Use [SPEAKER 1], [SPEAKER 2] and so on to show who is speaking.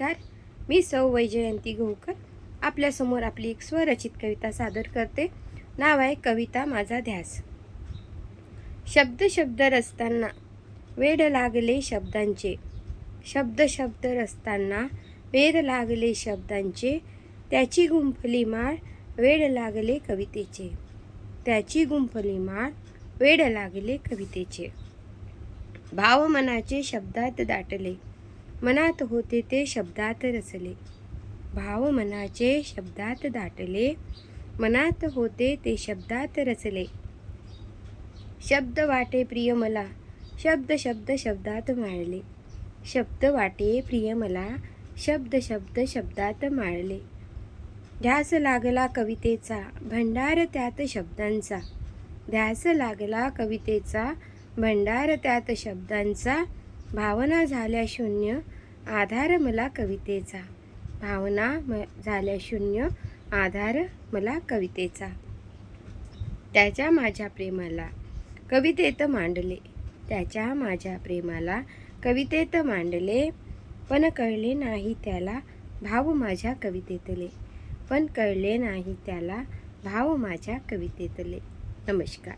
[SPEAKER 1] नमस्कार. मी सौ वैजयंती गौकर आपल्यासमोर आपली एक स्वरचित कविता सादर करते. नाव आहे कविता माझा ध्यास. शब्द शब्द रचताना वेड लागले शब्दांचे. शब्द शब्द रचताना वेद लागले शब्दांचे. त्याची गुंफली माळ वेड लागले कवितेचे. त्याची गुंफली माळ वेड लागले कवितेचे. भाव मनाचे शब्दात दाटले. मनात होते ते शब्दात रचले. भाव मनाचे शब्दात दाटले. मनात होते ते शब्दात रचले. शब्द वाटे प्रिय मला. शब्द शब्द शब्दात माळले. शब्द वाटे प्रिय मला. शब्द शब्द शब्दात माळले. ध्यास लागला कवितेचा. भंडार त्यात शब्दांचा. ध्यास लागला कवितेचा. भंडार त्यात शब्दांचा. भावना झाल्या शून्य आधार मला कवितेचा. भावना म झाल्या शून्य आधार मला कवितेचा. त्याच्या माझ्या प्रेमाला कवितेत मांडले. त्याच्या माझ्या प्रेमाला कवितेत मांडले. पण कळले नाही त्याला भाव माझ्या कवितेतले. पण कळले नाही त्याला भाव माझ्या कवितेतले. नमस्कार.